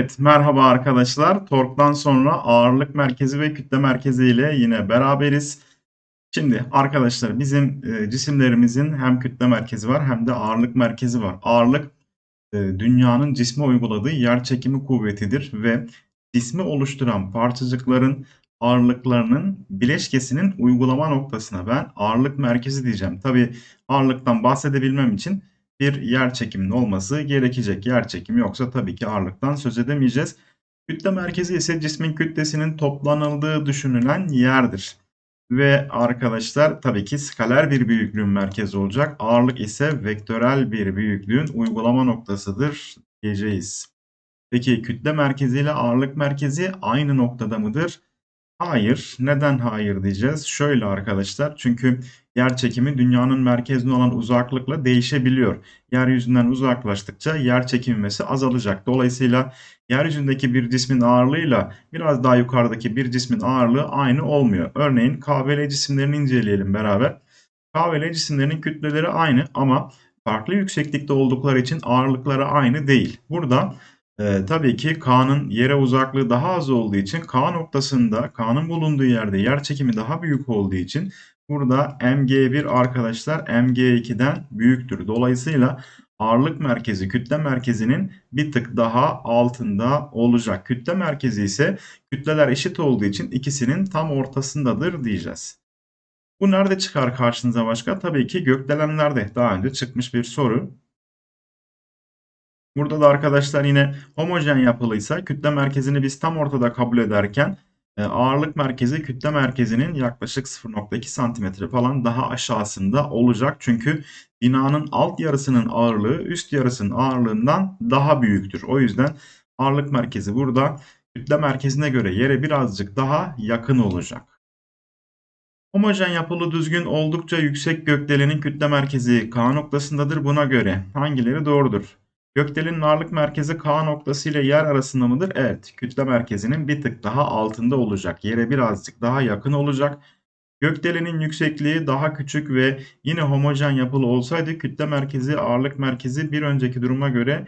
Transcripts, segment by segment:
Evet, merhaba arkadaşlar. Tork'tan sonra ağırlık merkezi ve kütle merkezi ile yine beraberiz. Şimdi arkadaşlar bizim e, cisimlerimizin hem kütle merkezi var hem de ağırlık merkezi var. Ağırlık e, dünyanın cisme uyguladığı yer çekimi kuvvetidir ve cismi oluşturan parçacıkların ağırlıklarının bileşkesinin uygulama noktasına ben ağırlık merkezi diyeceğim. Tabii ağırlıktan bahsedebilmem için bir yer çekiminin olması gerekecek. Yer çekimi yoksa tabii ki ağırlıktan söz edemeyeceğiz. Kütle merkezi ise cismin kütlesinin toplanıldığı düşünülen yerdir. Ve arkadaşlar tabii ki skaler bir büyüklüğün merkezi olacak. Ağırlık ise vektörel bir büyüklüğün uygulama noktasıdır diyeceğiz. Peki kütle merkezi ile ağırlık merkezi aynı noktada mıdır? Hayır. Neden hayır diyeceğiz? Şöyle arkadaşlar. Çünkü yer çekimi dünyanın merkezine olan uzaklıkla değişebiliyor. Yeryüzünden uzaklaştıkça yer çekilmesi azalacak. Dolayısıyla yeryüzündeki bir cismin ağırlığıyla biraz daha yukarıdaki bir cismin ağırlığı aynı olmuyor. Örneğin KVL cisimlerini inceleyelim beraber. KVL cisimlerinin kütleleri aynı ama farklı yükseklikte oldukları için ağırlıkları aynı değil. Burada e, tabii ki K'nın yere uzaklığı daha az olduğu için K noktasında K'nın bulunduğu yerde yer çekimi daha büyük olduğu için burada mg1 arkadaşlar mg2'den büyüktür. Dolayısıyla ağırlık merkezi kütle merkezinin bir tık daha altında olacak. Kütle merkezi ise kütleler eşit olduğu için ikisinin tam ortasındadır diyeceğiz. Bu nerede çıkar karşınıza başka? Tabii ki gökdelenlerde daha önce çıkmış bir soru. Burada da arkadaşlar yine homojen yapılıysa kütle merkezini biz tam ortada kabul ederken ağırlık merkezi kütle merkezinin yaklaşık 0.2 santimetre falan daha aşağısında olacak. Çünkü binanın alt yarısının ağırlığı üst yarısının ağırlığından daha büyüktür. O yüzden ağırlık merkezi burada kütle merkezine göre yere birazcık daha yakın olacak. Homojen yapılı düzgün oldukça yüksek gökdelenin kütle merkezi K noktasındadır. Buna göre hangileri doğrudur? Gökdelenin ağırlık merkezi K noktası ile yer arasında mıdır? Evet. Kütle merkezinin bir tık daha altında olacak. Yere birazcık daha yakın olacak. Gökdelenin yüksekliği daha küçük ve yine homojen yapılı olsaydı kütle merkezi ağırlık merkezi bir önceki duruma göre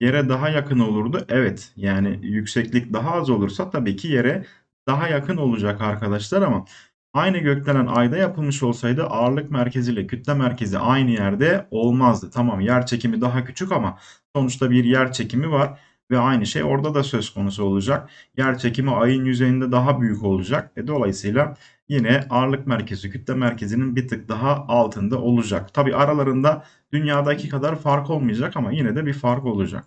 yere daha yakın olurdu. Evet yani yükseklik daha az olursa tabii ki yere daha yakın olacak arkadaşlar ama Aynı gökdelen ayda yapılmış olsaydı ağırlık merkezi ile kütle merkezi aynı yerde olmazdı. Tamam yer çekimi daha küçük ama sonuçta bir yer çekimi var ve aynı şey orada da söz konusu olacak. Yer çekimi ayın yüzeyinde daha büyük olacak. E, dolayısıyla yine ağırlık merkezi kütle merkezinin bir tık daha altında olacak. Tabi aralarında dünyadaki kadar fark olmayacak ama yine de bir fark olacak.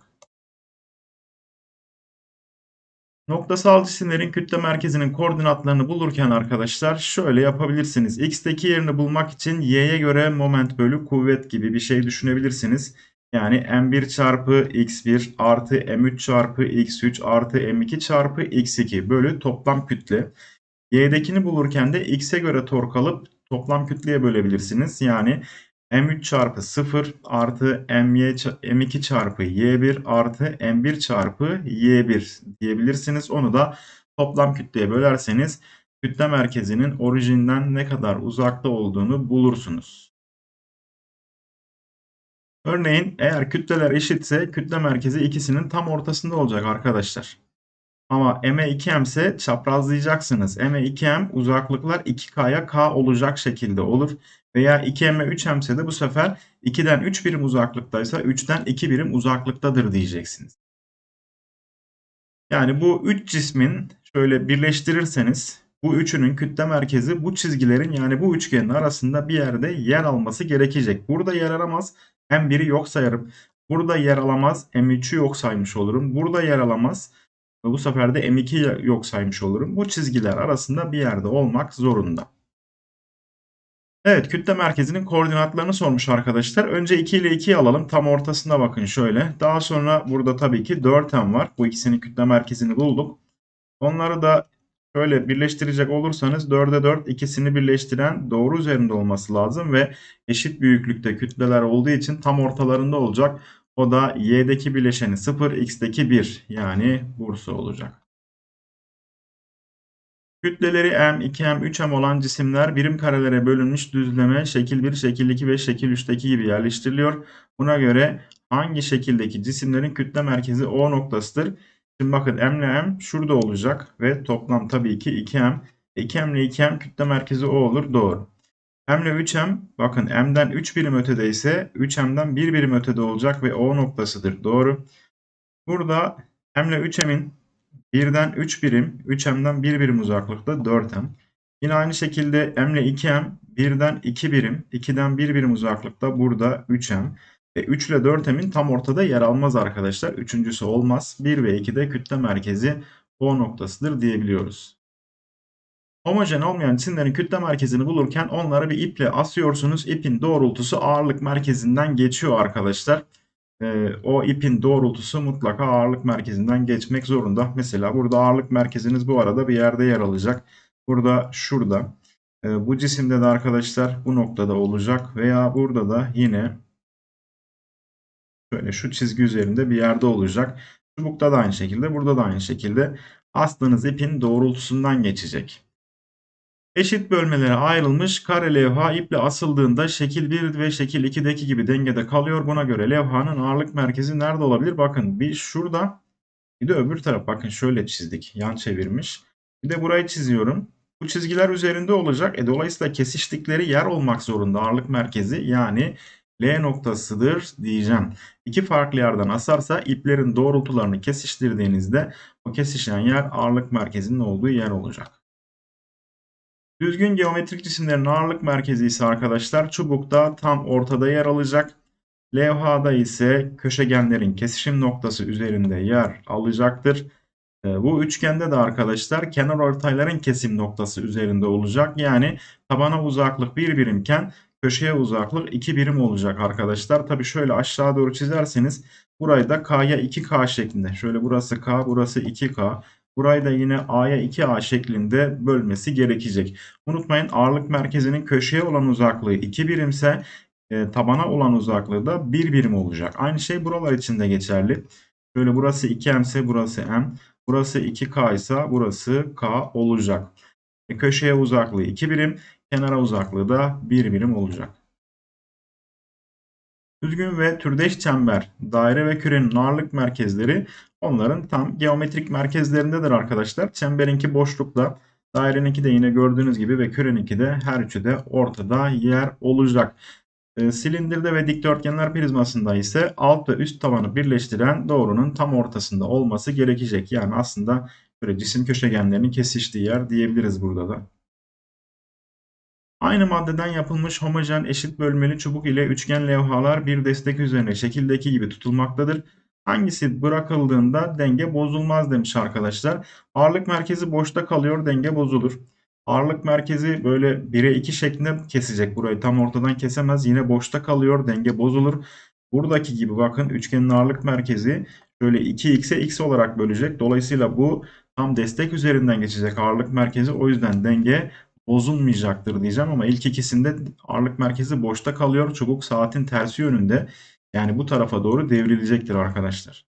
Noktasal cisimlerin kütle merkezinin koordinatlarını bulurken arkadaşlar şöyle yapabilirsiniz. X'teki yerini bulmak için Y'ye göre moment bölü kuvvet gibi bir şey düşünebilirsiniz. Yani M1 çarpı X1 artı M3 çarpı X3 artı M2 çarpı X2 bölü toplam kütle. Y'dekini bulurken de X'e göre tork alıp toplam kütleye bölebilirsiniz. Yani M3 çarpı 0 artı MY, M2 çarpı Y1 artı M1 çarpı Y1 diyebilirsiniz. Onu da toplam kütleye bölerseniz kütle merkezinin orijinden ne kadar uzakta olduğunu bulursunuz. Örneğin eğer kütleler eşitse kütle merkezi ikisinin tam ortasında olacak arkadaşlar. Ama M2M ise çaprazlayacaksınız. M2M uzaklıklar 2K'ya K olacak şekilde olur. Veya 2M 3M ise de bu sefer 2'den 3 birim uzaklıktaysa 3'ten 2 birim uzaklıktadır diyeceksiniz. Yani bu 3 cismin şöyle birleştirirseniz bu üçünün kütle merkezi bu çizgilerin yani bu üçgenin arasında bir yerde yer alması gerekecek. Burada yer aramaz M1'i yok sayarım. Burada yer alamaz. M3'ü yok saymış olurum. Burada yer alamaz. Bu sefer de M2 yok saymış olurum. Bu çizgiler arasında bir yerde olmak zorunda. Evet kütle merkezinin koordinatlarını sormuş arkadaşlar. Önce 2 ile 2'yi alalım. Tam ortasına bakın şöyle. Daha sonra burada tabii ki 4M var. Bu ikisinin kütle merkezini bulduk. Onları da şöyle birleştirecek olursanız 4'e 4 ikisini birleştiren doğru üzerinde olması lazım ve eşit büyüklükte kütleler olduğu için tam ortalarında olacak. O da y'deki bileşeni 0, x'teki 1 yani Bursa olacak. Kütleleri m, 2m, 3m olan cisimler birim karelere bölünmüş düzleme şekil 1, şekil 2 ve şekil 3'teki gibi yerleştiriliyor. Buna göre hangi şekildeki cisimlerin kütle merkezi O noktasıdır? Şimdi bakın M ile M şurada olacak ve toplam tabii ki 2M. 2M ile 2M kütle merkezi O olur. Doğru. M ile 3M bakın M'den 3 birim ötede ise 3M'den 1 birim ötede olacak ve O noktasıdır. Doğru. Burada M ile 3M'in 1'den 3 birim, 3M'den 1 birim uzaklıkta 4M. Yine aynı şekilde M ile 2M 1'den 2 birim, 2'den 1 birim uzaklıkta burada 3M. E, 3 ile 4M'in tam ortada yer almaz arkadaşlar. Üçüncüsü olmaz. 1 ve 2 de kütle merkezi O noktasıdır diyebiliyoruz. Homojen olmayan cisimlerin kütle merkezini bulurken onları bir iple asıyorsunuz. İpin doğrultusu ağırlık merkezinden geçiyor arkadaşlar. Ee, o ipin doğrultusu mutlaka ağırlık merkezinden geçmek zorunda. Mesela burada ağırlık merkeziniz bu arada bir yerde yer alacak. Burada şurada. Ee, bu cisimde de arkadaşlar bu noktada olacak veya burada da yine şöyle şu çizgi üzerinde bir yerde olacak. Çubukta da aynı şekilde, burada da aynı şekilde astığınız ipin doğrultusundan geçecek. Eşit bölmelere ayrılmış kare levha iple asıldığında şekil 1 ve şekil 2'deki gibi dengede kalıyor. Buna göre levhanın ağırlık merkezi nerede olabilir? Bakın bir şurada bir de öbür taraf bakın şöyle çizdik. Yan çevirmiş. Bir de burayı çiziyorum. Bu çizgiler üzerinde olacak. E, dolayısıyla kesiştikleri yer olmak zorunda ağırlık merkezi. Yani L noktasıdır diyeceğim. İki farklı yerden asarsa iplerin doğrultularını kesiştirdiğinizde o kesişen yer ağırlık merkezinin olduğu yer olacak. Düzgün geometrik cisimlerin ağırlık merkezi ise arkadaşlar çubukta tam ortada yer alacak. Levhada ise köşegenlerin kesişim noktası üzerinde yer alacaktır. Ee, bu üçgende de arkadaşlar kenar ortayların kesim noktası üzerinde olacak. Yani tabana uzaklık 1 birimken köşeye uzaklık 2 birim olacak arkadaşlar. Tabi şöyle aşağı doğru çizerseniz burayı da K'ya 2K şeklinde. Şöyle burası K burası 2K. Burayı da yine A'ya 2A şeklinde bölmesi gerekecek. Unutmayın ağırlık merkezinin köşeye olan uzaklığı 2 birimse e, tabana olan uzaklığı da 1 birim olacak. Aynı şey buralar için de geçerli. Şöyle burası 2M ise burası M. Burası 2K ise burası K olacak. E, köşeye uzaklığı 2 birim, kenara uzaklığı da 1 birim olacak. Düzgün ve türdeş çember, daire ve kürenin ağırlık merkezleri onların tam geometrik merkezlerindedir arkadaşlar. Çemberinki boşlukta, daireninki de yine gördüğünüz gibi ve küreninki de her üçü de ortada yer olacak. E, silindirde ve dikdörtgenler prizmasında ise alt ve üst tabanı birleştiren doğrunun tam ortasında olması gerekecek. Yani aslında böyle cisim köşegenlerinin kesiştiği yer diyebiliriz burada da. Aynı maddeden yapılmış homojen eşit bölmeli çubuk ile üçgen levhalar bir destek üzerine şekildeki gibi tutulmaktadır. Hangisi bırakıldığında denge bozulmaz demiş arkadaşlar. Ağırlık merkezi boşta kalıyor denge bozulur. Ağırlık merkezi böyle 1'e 2 şeklinde kesecek burayı. Tam ortadan kesemez. Yine boşta kalıyor. Denge bozulur. Buradaki gibi bakın üçgenin ağırlık merkezi şöyle 2x'e x olarak bölecek. Dolayısıyla bu tam destek üzerinden geçecek ağırlık merkezi. O yüzden denge bozulmayacaktır diyeceğim ama ilk ikisinde ağırlık merkezi boşta kalıyor. Çubuk saatin tersi yönünde. Yani bu tarafa doğru devrilecektir arkadaşlar.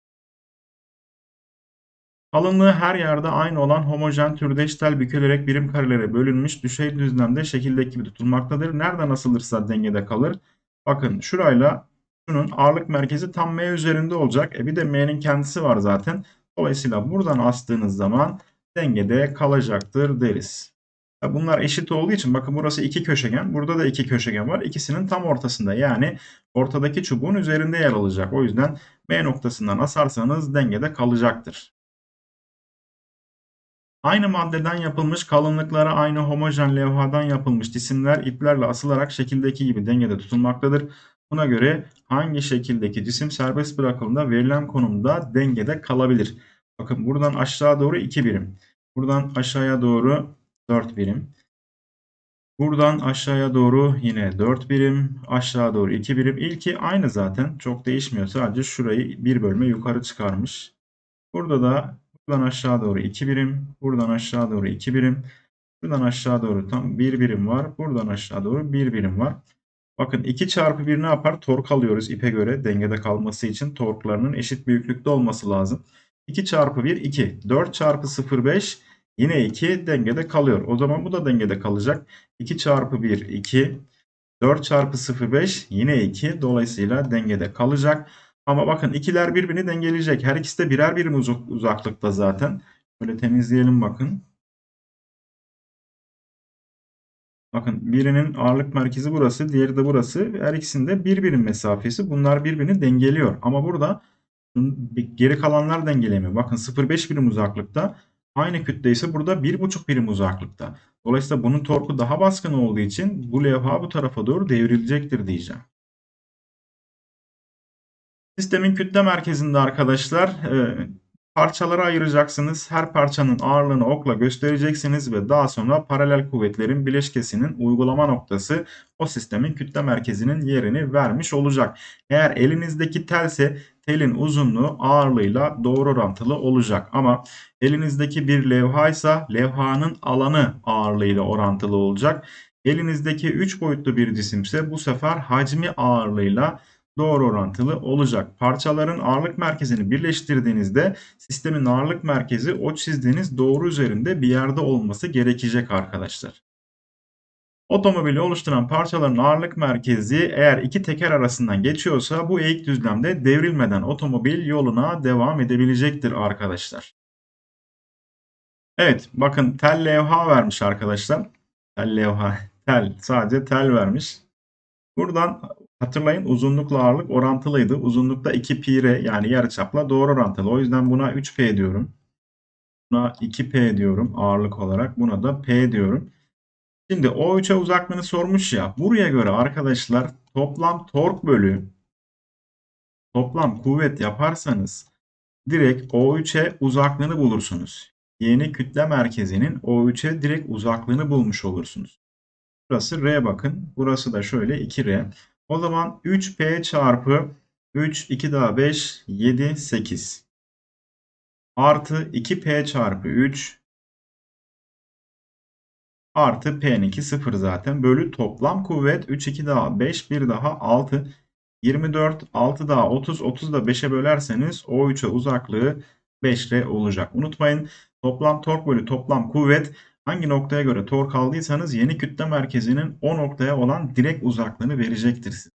Kalınlığı her yerde aynı olan homojen türde eşitel bükülerek birim karelere bölünmüş düşey düzlemde şekildeki gibi tutulmaktadır. Nereden asılırsa dengede kalır. Bakın şurayla şunun ağırlık merkezi tam M üzerinde olacak. E bir de M'nin kendisi var zaten. Dolayısıyla buradan astığınız zaman dengede kalacaktır deriz. Bunlar eşit olduğu için bakın burası iki köşegen. Burada da iki köşegen var. İkisinin tam ortasında yani ortadaki çubuğun üzerinde yer alacak. O yüzden M noktasından asarsanız dengede kalacaktır. Aynı maddeden yapılmış kalınlıkları aynı homojen levhadan yapılmış cisimler iplerle asılarak şekildeki gibi dengede tutulmaktadır. Buna göre hangi şekildeki cisim serbest bırakıldığında verilen konumda dengede kalabilir? Bakın buradan aşağı doğru 2 birim. Buradan aşağıya doğru 4 birim. Buradan aşağıya doğru yine 4 birim. Aşağı doğru 2 birim. İlki aynı zaten. Çok değişmiyor. Sadece şurayı bir bölme yukarı çıkarmış. Burada da buradan aşağı doğru 2 birim. Buradan aşağı doğru 2 birim. Buradan aşağı doğru tam 1 birim var. Buradan aşağı doğru 1 birim var. Bakın 2 çarpı 1 ne yapar? Tork alıyoruz ipe göre dengede kalması için torklarının eşit büyüklükte olması lazım. 2 çarpı 1 2. 4 çarpı 0 5. Yine 2 dengede kalıyor. O zaman bu da dengede kalacak. 2 çarpı 1 2. 4 çarpı 0 5 yine 2. Dolayısıyla dengede kalacak. Ama bakın ikiler birbirini dengeleyecek. Her ikisi de birer birim uzak, uzaklıkta zaten. Böyle temizleyelim bakın. Bakın birinin ağırlık merkezi burası, diğeri de burası. Her ikisinde bir birim mesafesi. Bunlar birbirini dengeliyor. Ama burada geri kalanlar dengelemiyor. Bakın 0,5 birim uzaklıkta. Aynı kütle ise burada 1,5 birim uzaklıkta. Dolayısıyla bunun torku daha baskın olduğu için bu levha bu tarafa doğru devrilecektir diyeceğim. Sistemin kütle merkezinde arkadaşlar e, parçalara ayıracaksınız. Her parçanın ağırlığını okla göstereceksiniz ve daha sonra paralel kuvvetlerin bileşkesinin uygulama noktası o sistemin kütle merkezinin yerini vermiş olacak. Eğer elinizdeki telse telin uzunluğu ağırlığıyla doğru orantılı olacak. Ama elinizdeki bir levha ise levhanın alanı ağırlığıyla orantılı olacak. Elinizdeki 3 boyutlu bir cisimse bu sefer hacmi ağırlığıyla doğru orantılı olacak. Parçaların ağırlık merkezini birleştirdiğinizde sistemin ağırlık merkezi o çizdiğiniz doğru üzerinde bir yerde olması gerekecek arkadaşlar. Otomobili oluşturan parçaların ağırlık merkezi eğer iki teker arasından geçiyorsa bu eğik düzlemde devrilmeden otomobil yoluna devam edebilecektir arkadaşlar. Evet bakın tel levha vermiş arkadaşlar. Tel levha tel sadece tel vermiş. Buradan hatırlayın uzunlukla ağırlık orantılıydı. Uzunlukta 2 pi r yani yarıçapla doğru orantılı. O yüzden buna 3p diyorum. Buna 2p diyorum ağırlık olarak. Buna da p diyorum. Şimdi O3'e uzaklığını sormuş ya. Buraya göre arkadaşlar toplam tork bölü toplam kuvvet yaparsanız direkt O3'e uzaklığını bulursunuz. Yeni kütle merkezinin O3'e direkt uzaklığını bulmuş olursunuz. Burası R bakın. Burası da şöyle 2R. O zaman 3P çarpı 3, 2 daha 5, 7, 8. Artı 2P çarpı 3 artı P'ninki 0 zaten. Bölü toplam kuvvet 3, 2 daha 5, 1 daha 6. 24, 6 daha 30, 30 da 5'e bölerseniz O3'e uzaklığı 5R olacak. Unutmayın toplam tork bölü toplam kuvvet hangi noktaya göre tork aldıysanız yeni kütle merkezinin o noktaya olan direkt uzaklığını verecektir.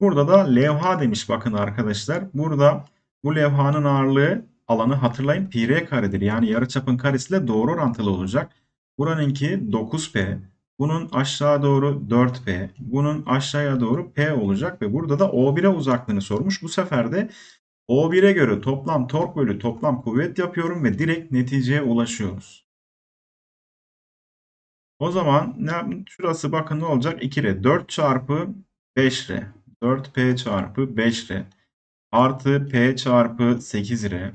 Burada da levha demiş bakın arkadaşlar. Burada bu levhanın ağırlığı alanı hatırlayın pi r karedir. Yani yarıçapın karesiyle doğru orantılı olacak. Buranınki 9p. Bunun aşağı doğru 4p. Bunun aşağıya doğru p olacak ve burada da O1'e uzaklığını sormuş. Bu sefer de O1'e göre toplam tork bölü toplam kuvvet yapıyorum ve direkt neticeye ulaşıyoruz. O zaman ne, şurası bakın ne olacak? 2R 4 çarpı 5R 4P çarpı 5R artı P çarpı 8R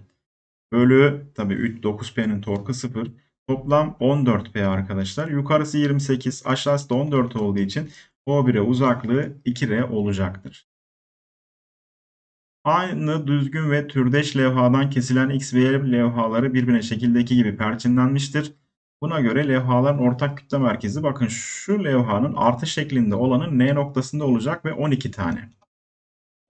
bölü tabi 3 9P'nin torku 0 toplam 14P arkadaşlar. Yukarısı 28 aşağısı da 14 olduğu için O1'e uzaklığı 2R olacaktır. Aynı düzgün ve türdeş levhadan kesilen X ve Y levhaları birbirine şekildeki gibi perçinlenmiştir. Buna göre levhaların ortak kütle merkezi bakın şu levhanın artı şeklinde olanın N noktasında olacak ve 12 tane.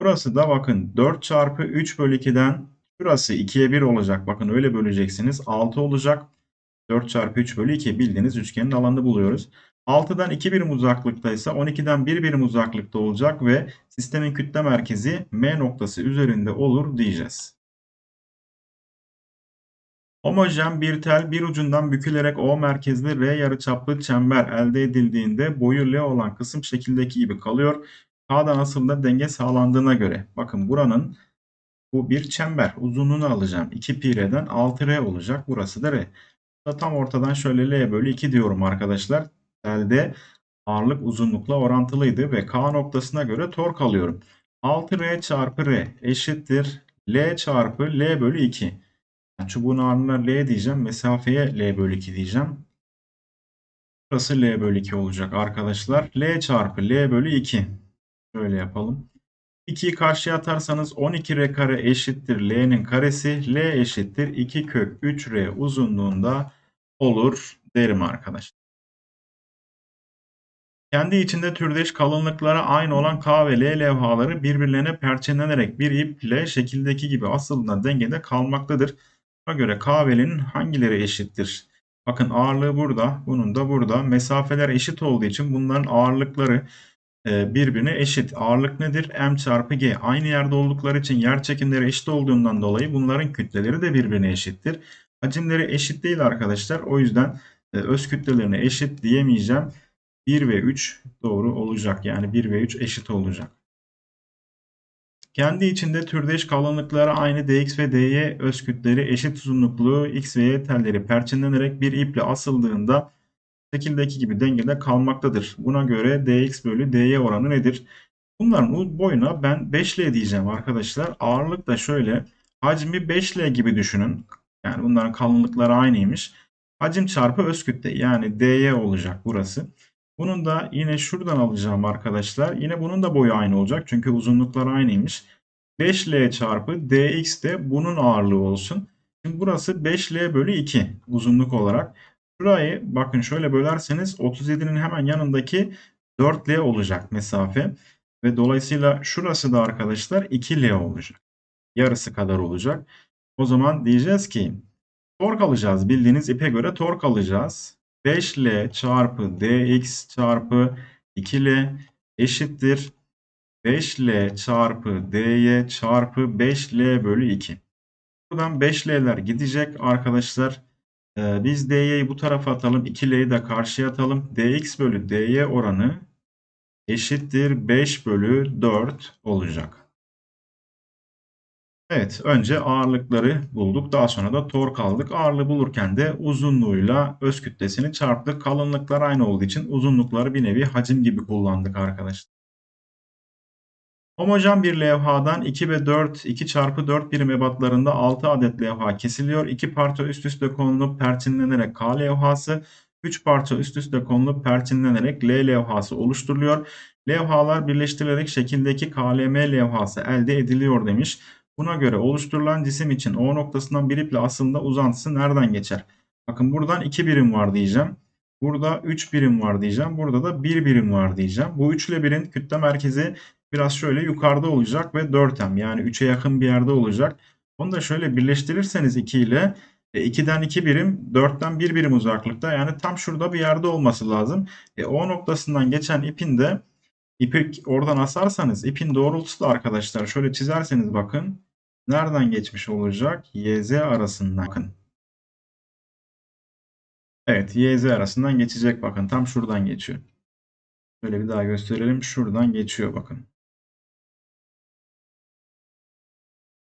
Burası da bakın 4 çarpı 3 bölü 2'den şurası 2'ye 1 olacak. Bakın öyle böleceksiniz. 6 olacak. 4 çarpı 3 bölü 2 bildiğiniz üçgenin alanını buluyoruz. 6'dan 2 birim uzaklıktaysa 12'den 1 birim uzaklıkta olacak ve sistemin kütle merkezi M noktası üzerinde olur diyeceğiz. Homojen bir tel bir ucundan bükülerek O merkezli R yarıçaplı çember elde edildiğinde boyu L olan kısım şekildeki gibi kalıyor. K'da nasıl da denge sağlandığına göre. Bakın buranın bu bir çember. Uzunluğunu alacağım. 2 pi R'den 6 R olacak. Burası da R. Tam ortadan şöyle L bölü 2 diyorum arkadaşlar. Telde ağırlık uzunlukla orantılıydı ve K noktasına göre tork alıyorum. 6R çarpı R eşittir L çarpı L bölü 2. Çubuğun ağırlığına L diyeceğim. Mesafeye L bölü 2 diyeceğim. Burası L bölü 2 olacak arkadaşlar. L çarpı L bölü 2. Şöyle yapalım. 2'yi karşıya atarsanız 12R kare eşittir L'nin karesi. L eşittir 2 kök 3R uzunluğunda olur derim arkadaşlar. Kendi içinde türdeş kalınlıklara aynı olan K ve L levhaları birbirlerine perçinlenerek bir iple şekildeki gibi aslında dengede kalmaktadır. Buna göre K ve L'nin hangileri eşittir? Bakın ağırlığı burada, bunun da burada. Mesafeler eşit olduğu için bunların ağırlıkları birbirine eşit. Ağırlık nedir? M çarpı G. Aynı yerde oldukları için yer çekimleri eşit olduğundan dolayı bunların kütleleri de birbirine eşittir. Hacimleri eşit değil arkadaşlar. O yüzden e, öz kütlelerine eşit diyemeyeceğim. 1 ve 3 doğru olacak. Yani 1 ve 3 eşit olacak. Kendi içinde türdeş kalınlıkları aynı dx ve dy öz kütleri eşit uzunluklu x ve y telleri perçinlenerek bir iple asıldığında şekildeki gibi dengede kalmaktadır. Buna göre dx bölü dy oranı nedir? Bunların boyuna ben 5L diyeceğim arkadaşlar. Ağırlık da şöyle. Hacmi 5L gibi düşünün. Yani bunların kalınlıkları aynıymış. Hacim çarpı öz kütle yani dy olacak burası. Bunun da yine şuradan alacağım arkadaşlar. Yine bunun da boyu aynı olacak. Çünkü uzunluklar aynıymış. 5L çarpı dx de bunun ağırlığı olsun. Şimdi burası 5L bölü 2 uzunluk olarak. Şurayı bakın şöyle bölerseniz 37'nin hemen yanındaki 4L olacak mesafe. Ve dolayısıyla şurası da arkadaşlar 2L olacak. Yarısı kadar olacak. O zaman diyeceğiz ki tork alacağız. Bildiğiniz ipe göre tork alacağız. 5L çarpı dx çarpı 2L eşittir 5L çarpı dy çarpı 5L bölü 2. Buradan 5L'ler gidecek arkadaşlar. Ee, biz dy'yi bu tarafa atalım. 2L'yi de karşıya atalım. dx bölü dy oranı eşittir 5 bölü 4 olacak. Evet, önce ağırlıkları bulduk. Daha sonra da tork aldık. Ağırlığı bulurken de uzunluğuyla öz kütlesini çarptık. Kalınlıklar aynı olduğu için uzunlukları bir nevi hacim gibi kullandık arkadaşlar. Homojen bir levhadan 2 ve 4, 2 çarpı 4 birim ebatlarında 6 adet levha kesiliyor. 2 parça üst üste konulup perçinlenerek K levhası, 3 parça üst üste konulup perçinlenerek L levhası oluşturuluyor. Levhalar birleştirilerek şekildeki KLM levhası elde ediliyor demiş. Buna göre oluşturulan cisim için O noktasından bir iple aslında uzantısı nereden geçer? Bakın buradan 2 birim var diyeceğim. Burada 3 birim var diyeceğim. Burada da 1 birim var diyeceğim. Bu 3 ile 1'in kütle merkezi biraz şöyle yukarıda olacak ve 4M yani 3'e yakın bir yerde olacak. Onu da şöyle birleştirirseniz 2 ile 2'den 2 birim 4'ten 1 birim uzaklıkta yani tam şurada bir yerde olması lazım. E, o noktasından geçen ipin de ipi oradan asarsanız ipin doğrultusu da arkadaşlar şöyle çizerseniz bakın nereden geçmiş olacak? YZ arasından bakın. Evet YZ arasından geçecek bakın tam şuradan geçiyor. Şöyle bir daha gösterelim şuradan geçiyor bakın.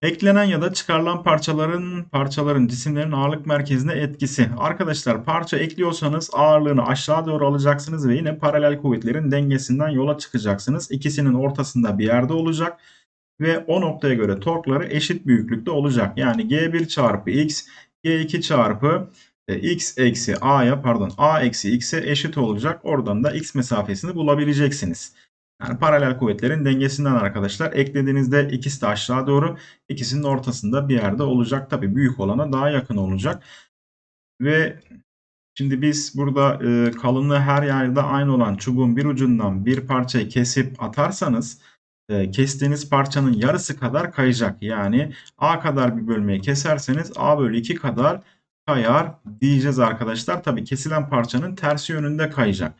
Eklenen ya da çıkarılan parçaların parçaların cisimlerin ağırlık merkezine etkisi. Arkadaşlar parça ekliyorsanız ağırlığını aşağı doğru alacaksınız ve yine paralel kuvvetlerin dengesinden yola çıkacaksınız. İkisinin ortasında bir yerde olacak ve o noktaya göre torkları eşit büyüklükte olacak. Yani G1 çarpı X, G2 çarpı e, X eksi A'ya pardon A eksi X'e eşit olacak. Oradan da X mesafesini bulabileceksiniz. Yani paralel kuvvetlerin dengesinden arkadaşlar. Eklediğinizde ikisi de aşağı doğru ikisinin ortasında bir yerde olacak. Tabi büyük olana daha yakın olacak. Ve şimdi biz burada e, kalınlığı her yerde aynı olan çubuğun bir ucundan bir parçayı kesip atarsanız e, kestiğiniz parçanın yarısı kadar kayacak. Yani A kadar bir bölmeyi keserseniz A bölü 2 kadar kayar diyeceğiz arkadaşlar. Tabi kesilen parçanın tersi yönünde kayacak.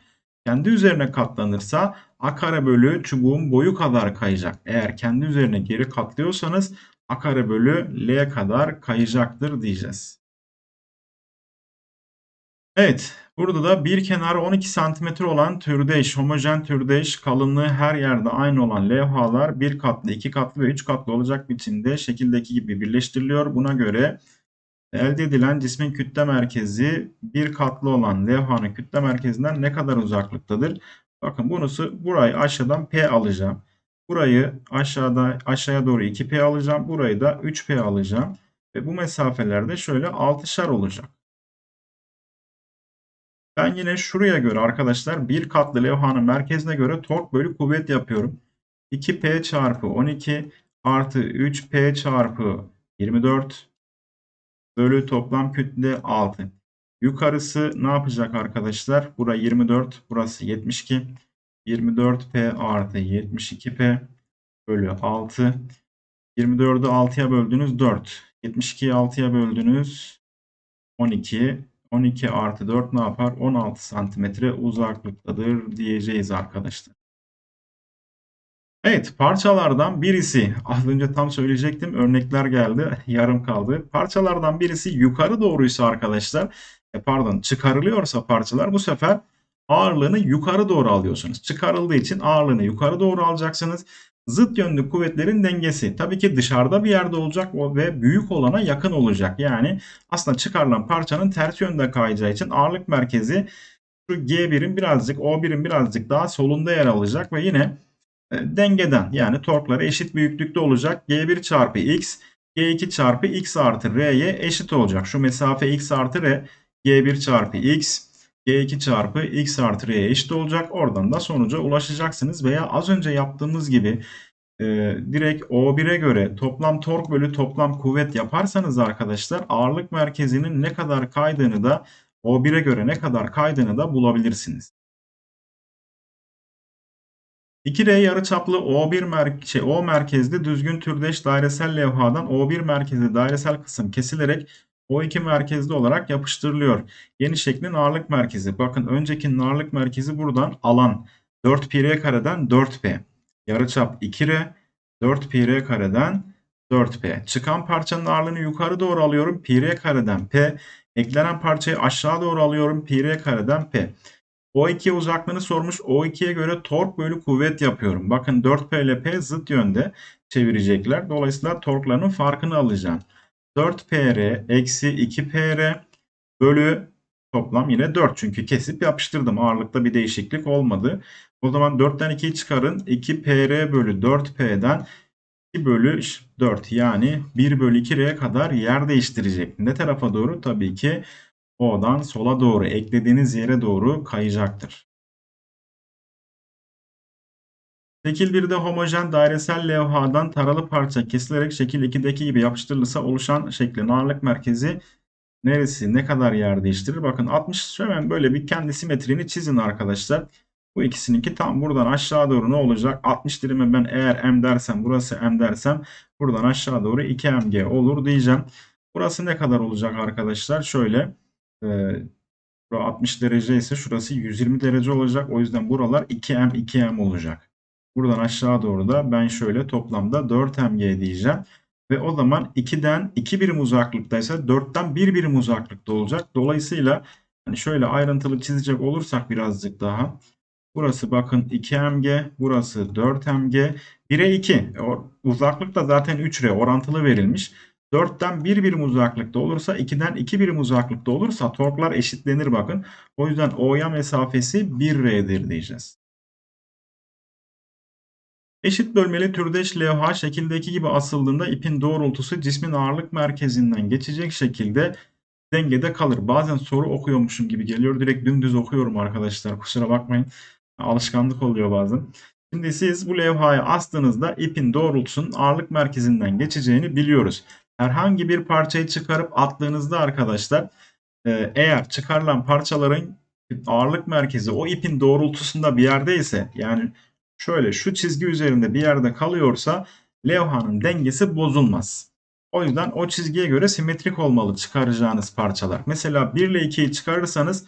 Kendi üzerine katlanırsa a bölü çubuğun boyu kadar kayacak. Eğer kendi üzerine geri katlıyorsanız a bölü l kadar kayacaktır diyeceğiz. Evet burada da bir kenarı 12 cm olan türdeş, homojen türdeş kalınlığı her yerde aynı olan levhalar bir katlı, iki katlı ve üç katlı olacak biçimde şekildeki gibi birleştiriliyor. Buna göre elde edilen cismin kütle merkezi bir katlı olan levhanın kütle merkezinden ne kadar uzaklıktadır? Bakın bonusu burayı aşağıdan P alacağım. Burayı aşağıda aşağıya doğru 2P alacağım. Burayı da 3P alacağım. Ve bu mesafelerde şöyle 6'şar olacak. Ben yine şuraya göre arkadaşlar bir katlı levhanın merkezine göre tork bölü kuvvet yapıyorum. 2P çarpı 12 artı 3P çarpı 24 bölü toplam kütle 6. Yukarısı ne yapacak arkadaşlar? Bura 24, burası 72. 24P artı 72P bölü 6. 24'ü 6'ya böldünüz 4. 72'yi 6'ya böldünüz 12. 12 artı 4 ne yapar? 16 santimetre uzaklıktadır diyeceğiz arkadaşlar. Evet, parçalardan birisi, az önce tam söyleyecektim, örnekler geldi, yarım kaldı. Parçalardan birisi yukarı doğruysa arkadaşlar, pardon çıkarılıyorsa parçalar bu sefer ağırlığını yukarı doğru alıyorsunuz. Çıkarıldığı için ağırlığını yukarı doğru alacaksınız. Zıt yönlü kuvvetlerin dengesi tabii ki dışarıda bir yerde olacak ve büyük olana yakın olacak. Yani aslında çıkarılan parçanın ters yönde kayacağı için ağırlık merkezi şu G1'in birazcık O1'in birazcık daha solunda yer alacak ve yine e, dengeden yani torkları eşit büyüklükte olacak. G1 çarpı X G2 çarpı X artı R'ye eşit olacak. Şu mesafe X artı R G1 çarpı X G2 çarpı X artı R'ye eşit olacak. Oradan da sonuca ulaşacaksınız veya az önce yaptığımız gibi e, direkt O1'e göre toplam tork bölü toplam kuvvet yaparsanız arkadaşlar ağırlık merkezinin ne kadar kaydığını da O1'e göre ne kadar kaydığını da bulabilirsiniz. 2R yarıçaplı O1 mer şey, O merkezli düzgün türdeş dairesel levhadan O1 merkezli dairesel kısım kesilerek O2 merkezli olarak yapıştırılıyor. Yeni şeklin ağırlık merkezi. Bakın öncekinin ağırlık merkezi buradan alan 4 pi r kareden 4p. Yarıçap 2R 4 pi r kareden 4p. Çıkan parçanın ağırlığını yukarı doğru alıyorum. Pi r kareden p. Eklenen parçayı aşağı doğru alıyorum. Pi r kareden p. O2 uzaklığını sormuş. O2'ye göre tork bölü kuvvet yapıyorum. Bakın 4P ile P zıt yönde çevirecekler. Dolayısıyla torklarının farkını alacağım. 4PR eksi 2PR bölü toplam yine 4. Çünkü kesip yapıştırdım. Ağırlıkta bir değişiklik olmadı. O zaman 4'ten 2'yi çıkarın. 2PR bölü 4P'den 2 bölü 4 yani 1 bölü 2R'ye kadar yer değiştirecek. Ne tarafa doğru? Tabii ki O'dan sola doğru eklediğiniz yere doğru kayacaktır. Şekil 1'de homojen dairesel levhadan taralı parça kesilerek şekil 2'deki gibi yapıştırılırsa oluşan şeklin ağırlık merkezi neresi ne kadar yer değiştirir? Bakın 60 hemen böyle bir kendi simetriğini çizin arkadaşlar. Bu ikisininki tam buradan aşağı doğru ne olacak? 60 dirime ben eğer m dersem burası m dersem buradan aşağı doğru 2mg olur diyeceğim. Burası ne kadar olacak arkadaşlar? Şöyle 60 ee, derece ise şurası 120 derece olacak. O yüzden buralar 2m 2m olacak. Buradan aşağı doğru da ben şöyle toplamda 4mg diyeceğim. Ve o zaman 2'den 2 birim uzaklıktaysa 4'ten 1 birim uzaklıkta olacak. Dolayısıyla hani şöyle ayrıntılı çizecek olursak birazcık daha. Burası bakın 2mg, burası 4mg. 1'e 2. Uzaklık da zaten 3r orantılı verilmiş. 4'ten 1 birim uzaklıkta olursa 2'den 2 birim uzaklıkta olursa torklar eşitlenir bakın. O yüzden O'ya mesafesi 1R'dir diyeceğiz. Eşit bölmeli türdeş levha şekildeki gibi asıldığında ipin doğrultusu cismin ağırlık merkezinden geçecek şekilde dengede kalır. Bazen soru okuyormuşum gibi geliyor. Direkt dümdüz okuyorum arkadaşlar. Kusura bakmayın. Alışkanlık oluyor bazen. Şimdi siz bu levhayı astığınızda ipin doğrultusunun ağırlık merkezinden geçeceğini biliyoruz herhangi bir parçayı çıkarıp attığınızda arkadaşlar e, eğer çıkarılan parçaların ağırlık merkezi o ipin doğrultusunda bir yerdeyse yani şöyle şu çizgi üzerinde bir yerde kalıyorsa levhanın dengesi bozulmaz. O yüzden o çizgiye göre simetrik olmalı çıkaracağınız parçalar. Mesela 1 ile 2'yi çıkarırsanız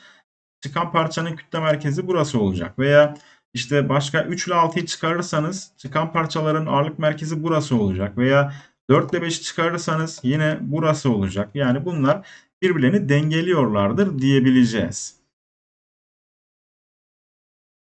çıkan parçanın kütle merkezi burası olacak. Veya işte başka 3 ile 6'yı çıkarırsanız çıkan parçaların ağırlık merkezi burası olacak. Veya 4 ile 5'i çıkarırsanız yine burası olacak. Yani bunlar birbirlerini dengeliyorlardır diyebileceğiz.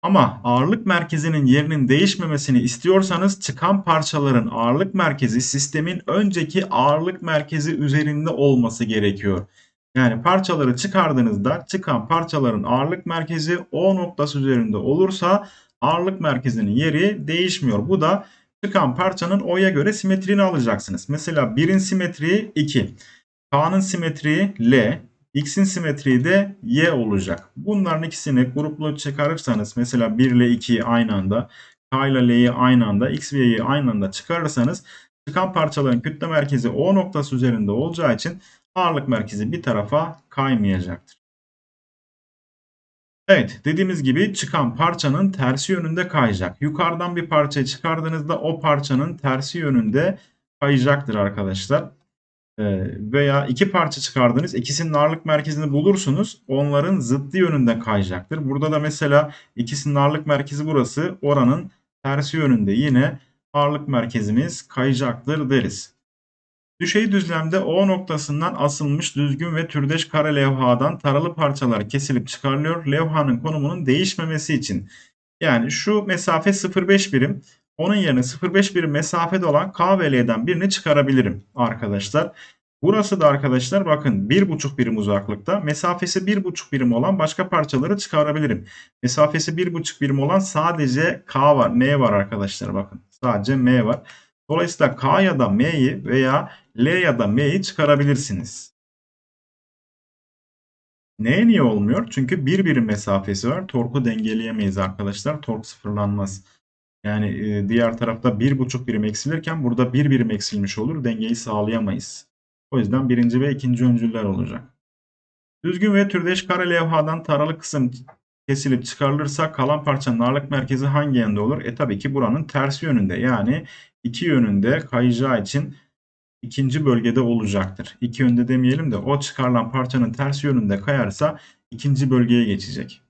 Ama ağırlık merkezinin yerinin değişmemesini istiyorsanız çıkan parçaların ağırlık merkezi sistemin önceki ağırlık merkezi üzerinde olması gerekiyor. Yani parçaları çıkardığınızda çıkan parçaların ağırlık merkezi O noktası üzerinde olursa ağırlık merkezinin yeri değişmiyor. Bu da çıkan parçanın O'ya göre simetriğini alacaksınız. Mesela 1'in simetriği 2. K'nın simetriği L. X'in simetriği de Y olacak. Bunların ikisini gruplu çıkarırsanız mesela 1 ile 2'yi aynı anda K ile L'yi aynı anda X ve Y'yi aynı anda çıkarırsanız çıkan parçaların kütle merkezi O noktası üzerinde olacağı için ağırlık merkezi bir tarafa kaymayacaktır. Evet dediğimiz gibi çıkan parçanın tersi yönünde kayacak. Yukarıdan bir parçayı çıkardığınızda o parçanın tersi yönünde kayacaktır arkadaşlar. Ee, veya iki parça çıkardınız ikisinin ağırlık merkezini bulursunuz onların zıttı yönünde kayacaktır. Burada da mesela ikisinin ağırlık merkezi burası oranın tersi yönünde yine ağırlık merkezimiz kayacaktır deriz. Düşey düzlemde O noktasından asılmış düzgün ve türdeş kare levhadan taralı parçalar kesilip çıkarılıyor. Levhanın konumunun değişmemesi için. Yani şu mesafe 0,5 birim. Onun yerine 0,5 birim mesafede olan K ve L'den birini çıkarabilirim arkadaşlar. Burası da arkadaşlar bakın 1,5 birim uzaklıkta. Mesafesi 1,5 birim olan başka parçaları çıkarabilirim. Mesafesi 1,5 birim olan sadece K var. M var arkadaşlar bakın. Sadece M var. Dolayısıyla K ya da M'yi veya L ya da M'yi çıkarabilirsiniz. Neye niye olmuyor? Çünkü bir birim mesafesi var. Torku dengeleyemeyiz arkadaşlar. Tork sıfırlanmaz. Yani e, diğer tarafta bir buçuk birim eksilirken burada bir birim eksilmiş olur. Dengeyi sağlayamayız. O yüzden birinci ve ikinci öncüller olacak. Düzgün ve türdeş kare levhadan taralı kısım kesilip çıkarılırsa kalan parçanın ağırlık merkezi hangi yönde olur? E tabii ki buranın tersi yönünde. Yani iki yönünde kayacağı için ikinci bölgede olacaktır. İki yönde demeyelim de o çıkarılan parçanın tersi yönünde kayarsa ikinci bölgeye geçecek.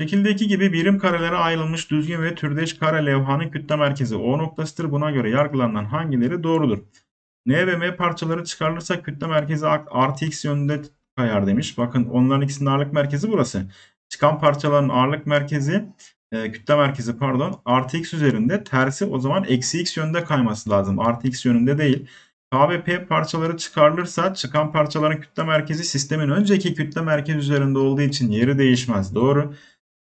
Şekildeki gibi birim karelere ayrılmış düzgün ve türdeş kare levhanın kütle merkezi O noktasıdır. Buna göre yargılanan hangileri doğrudur? N ve M parçaları çıkarılırsa kütle merkezi artı x yönünde kayar demiş. Bakın onların ikisinin ağırlık merkezi burası. Çıkan parçaların ağırlık merkezi e, kütle merkezi pardon artı x üzerinde tersi o zaman eksi x yönünde kayması lazım. Artı x yönünde değil. K ve P parçaları çıkarılırsa çıkan parçaların kütle merkezi sistemin önceki kütle merkezi üzerinde olduğu için yeri değişmez. Doğru.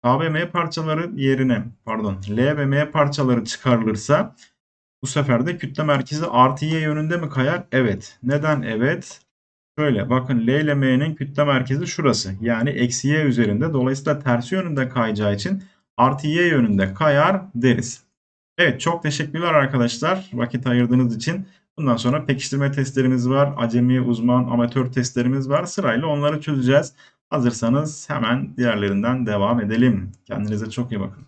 K ve M parçaları yerine pardon L ve M parçaları çıkarılırsa bu sefer de kütle merkezi artı y yönünde mi kayar? Evet. Neden evet? Şöyle bakın L ile M'nin kütle merkezi şurası. Yani eksi y üzerinde. Dolayısıyla tersi yönünde kayacağı için artı y yönünde kayar deriz. Evet çok teşekkürler arkadaşlar vakit ayırdığınız için. Bundan sonra pekiştirme testlerimiz var. Acemi, uzman, amatör testlerimiz var. Sırayla onları çözeceğiz. Hazırsanız hemen diğerlerinden devam edelim. Kendinize çok iyi bakın.